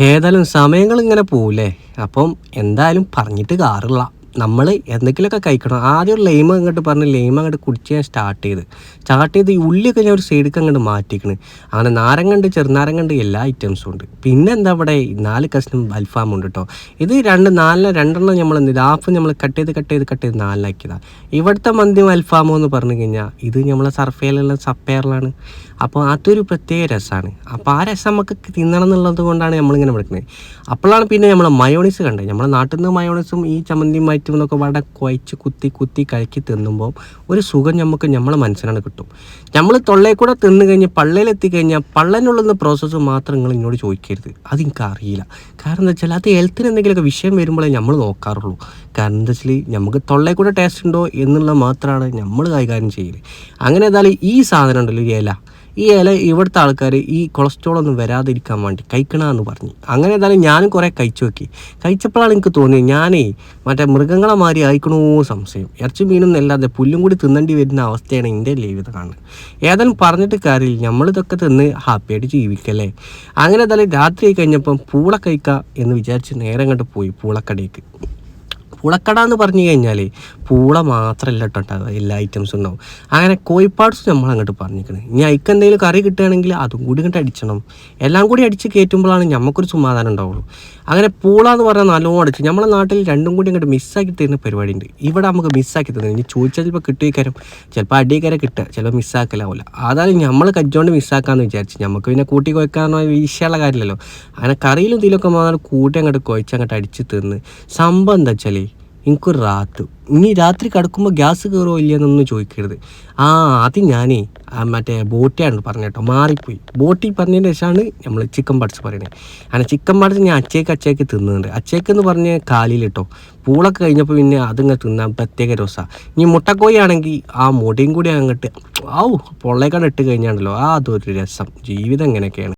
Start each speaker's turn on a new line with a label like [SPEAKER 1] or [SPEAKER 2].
[SPEAKER 1] ഏതായാലും സമയങ്ങൾ ഇങ്ങനെ പോവില്ലേ അപ്പം എന്തായാലും പറഞ്ഞിട്ട് കാറില്ല. നമ്മൾ എന്തെങ്കിലുമൊക്കെ കഴിക്കണം. ആദ്യം ഒരു ലൈമ അങ്ങോട്ട് പറഞ്ഞ് ലൈമ അങ്ങോട്ട് കുടിച്ച് ഞാൻ സ്റ്റാർട്ട് ചെയ്ത്. സ്റ്റാർട്ട് ചെയ്ത് ഈ ഉള്ളിയൊക്കെ ഞാൻ ഒരു സൈഡിലേക്ക് അങ്ങോട്ട് മാറ്റിക്കണ്. അങ്ങനെ നാരങ്ങണ്ട് ചെറുനാരങ്ങണ്ട് എല്ലാ ഐറ്റംസും ഉണ്ട്. പിന്നെ എന്താ ഇവിടെ നാല് കഷ്ണം അൽഫാം ഉണ്ട് കേട്ടോ ഇത് രണ്ട് നാലിന് രണ്ടെണ്ണം നമ്മൾ എന്ത് ഹാഫ് നമ്മൾ കട്ട് ചെയ്ത് കട്ട് ചെയ്ത് കട്ട് ചെയ്ത് നാലിലാക്കിയതാണ് ഇവിടുത്തെ മന്തിയും അൽഫാമോ എന്ന് പറഞ്ഞു കഴിഞ്ഞാൽ ഇത് നമ്മളെ സർഫേലുള്ള സപ്പയറിലാണ് അപ്പോൾ അതൊരു പ്രത്യേക രസമാണ് അപ്പോൾ ആ രസം നമുക്ക് തിന്നണം എന്നുള്ളത് കൊണ്ടാണ് നമ്മളിങ്ങനെ വിളിക്കുന്നത് അപ്പോഴാണ് പിന്നെ നമ്മൾ മയോണീസ് കണ്ടത്. നമ്മളെ നാട്ടിൽ നിന്ന് മയോണീസും ഈ ചമ്മന്തിയും എന്നൊക്കെ വളരെ കുഴച്ച് കുത്തി കുത്തി കലക്കി തിന്നുമ്പോൾ ഒരു സുഖം നമുക്ക് നമ്മളെ മനസ്സിനാണ് കിട്ടും. നമ്മൾ തൊള്ളയിൽ കൂടെ തിന്നു കഴിഞ്ഞ് പള്ളയിലെത്തി കഴിഞ്ഞാൽ പള്ളനുള്ളുന്ന പ്രോസസ്സ് മാത്രം നിങ്ങൾ എന്നോട് ചോദിക്കരുത്. അത് എനിക്ക് അറിയില്ല. കാരണം എന്താ വെച്ചാൽ അത് ഹെൽത്തിന് എന്തെങ്കിലുമൊക്കെ വിഷയം വരുമ്പോഴേ നമ്മൾ നോക്കാറുള്ളൂ. കാരണം എന്താ വെച്ചാൽ നമുക്ക് തൊള്ളയിൽ കൂടെ ടേസ്റ്റ് ഉണ്ടോ എന്നുള്ളത് മാത്രമാണ് നമ്മൾ കൈകാര്യം ചെയ്യൽ അങ്ങനെ ഏതായാലും ഈ സാധനം ഉണ്ടല്ലോ ഈ ഇല. ഈ ഇല ഇവിടുത്തെ ആൾക്കാർ ഈ കൊളസ്ട്രോൾ ഒന്നും വരാതിരിക്കാൻ വേണ്ടി കഴിക്കണമെന്ന് പറഞ്ഞു. അങ്ങനെ ഏതായാലും ഞാനും കുറേ കഴിച്ചു നോക്കി. കഴിച്ചപ്പോഴാണ് എനിക്ക് തോന്നിയത് ഞാനേ മറ്റേ മൃഗങ്ങളെ മാതിരി ആയിക്കണോ സംശയം. ഇറച്ചി മീനും അല്ലാതെ പുല്ലും കൂടി തിന്നേണ്ടി വരുന്ന അവസ്ഥയാണ് എന്റെ ജീവിതം കാണുന്നത്. ഏതായാലും പറഞ്ഞിട്ട് കാര്യമില്ല. നമ്മളിതൊക്കെ തിന്ന് ഹാപ്പിയായിട്ട് ജീവിക്കല്ലേ. അങ്ങനെ ഏതായാലും രാത്രി കഴിഞ്ഞപ്പം പൂള കഴിക്കുക എന്ന് വിചാരിച്ച് നേരെ അങ്ങോട്ട് പോയി പൂളക്കടയ്ക്ക് പൂളക്കട എന്ന് പറഞ്ഞു കഴിഞ്ഞാൽ പൂള മാത്രമല്ല കേട്ടോ ഉണ്ടാവുക എല്ലാ ഐറ്റംസും ഉണ്ടാവും. അങ്ങനെ കോഴിപ്പാട്സ് നമ്മൾ അങ്ങോട്ട് പറഞ്ഞിരിക്കണത് ഇനി അതിക്ക് എന്തെങ്കിലും കറി കിട്ടുകയാണെങ്കിൽ അതും കൂടി ഇങ്ങോട്ട് അടിച്ചണം. എല്ലാം കൂടി അടിച്ച് കയറ്റുമ്പോഴാണ് നമുക്കൊരു സമാധാനം ഉണ്ടാവുള്ളൂ. അങ്ങനെ പൂള എന്ന് പറഞ്ഞാൽ നല്ലോണം അടിച്ച് നമ്മളെ നാട്ടിൽ രണ്ടും കൂടി അങ്ങോട്ട് മിസ്സാക്കി തരുന്ന പരിപാടി ഉണ്ട് ഇവിടെ നമുക്ക് മിസ്സാക്കി തരുന്നത് ഇനി ചോദിച്ചാൽ ചിലപ്പോൾ കിട്ടിയേക്കാരം ചിലപ്പോൾ അടിയേക്കാരം കിട്ടുക. ചിലപ്പോൾ മിസ്സാക്കലാവില്ല അതായത് നമ്മൾ കജ്ജോണ്ട് മിസ്സാക്കാന്ന് വിചാരിച്ചു നമുക്ക് പിന്നെ കൂട്ടി കുഴക്കാനോ വിഷയമുള്ള കാര്യമില്ലല്ലോ. അങ്ങനെ കറിയിലും തീലൊക്കെ മാറി കൂട്ടി അങ്ങോട്ട് കുഴച്ച് അങ്ങോട്ട് അടിച്ച് തിന്ന്. സംഭവം എന്താ വെച്ചാൽ എനിക്കൊരു റാത്ത് ഇനി രാത്രി കിടക്കുമ്പോൾ ഗ്യാസ് കയറുമോ ഇല്ലയെന്നൊന്നും ചോദിക്കരുത്. ആ അത് ഞാനേ മറ്റേ ബോട്ടിയാണ് പറഞ്ഞ കേട്ടോ മാറിപ്പോയി. ബോട്ടി പറഞ്ഞതിന് ശേഷമാണ് നമ്മൾ ചിക്കൻ പടച്ച് പറയുന്നത് അങ്ങനെ ചിക്കൻ പടച്ച് ഞാൻ അച്ചേക്ക് അച്ചേക്ക് തിന്നുന്നുണ്ട്. അച്ചേക്ക് എന്ന് പറഞ്ഞ് കാലിൽ കേട്ടോ. പൂളൊക്കെ കഴിഞ്ഞപ്പോൾ പിന്നെ അതിങ്ങനെ തിന്നാൻ പ്രത്യേക രസമാണ് ഇനി മുട്ടക്കോയി ആണെങ്കിൽ ആ മുടിയും കൂടി അങ്ങോട്ട് ഔ പൊള്ളേക്കാണ് ഇട്ട് കഴിഞ്ഞാണല്ലോ ആ അതൊരു രസം. ജീവിതം ഇങ്ങനെയൊക്കെയാണ്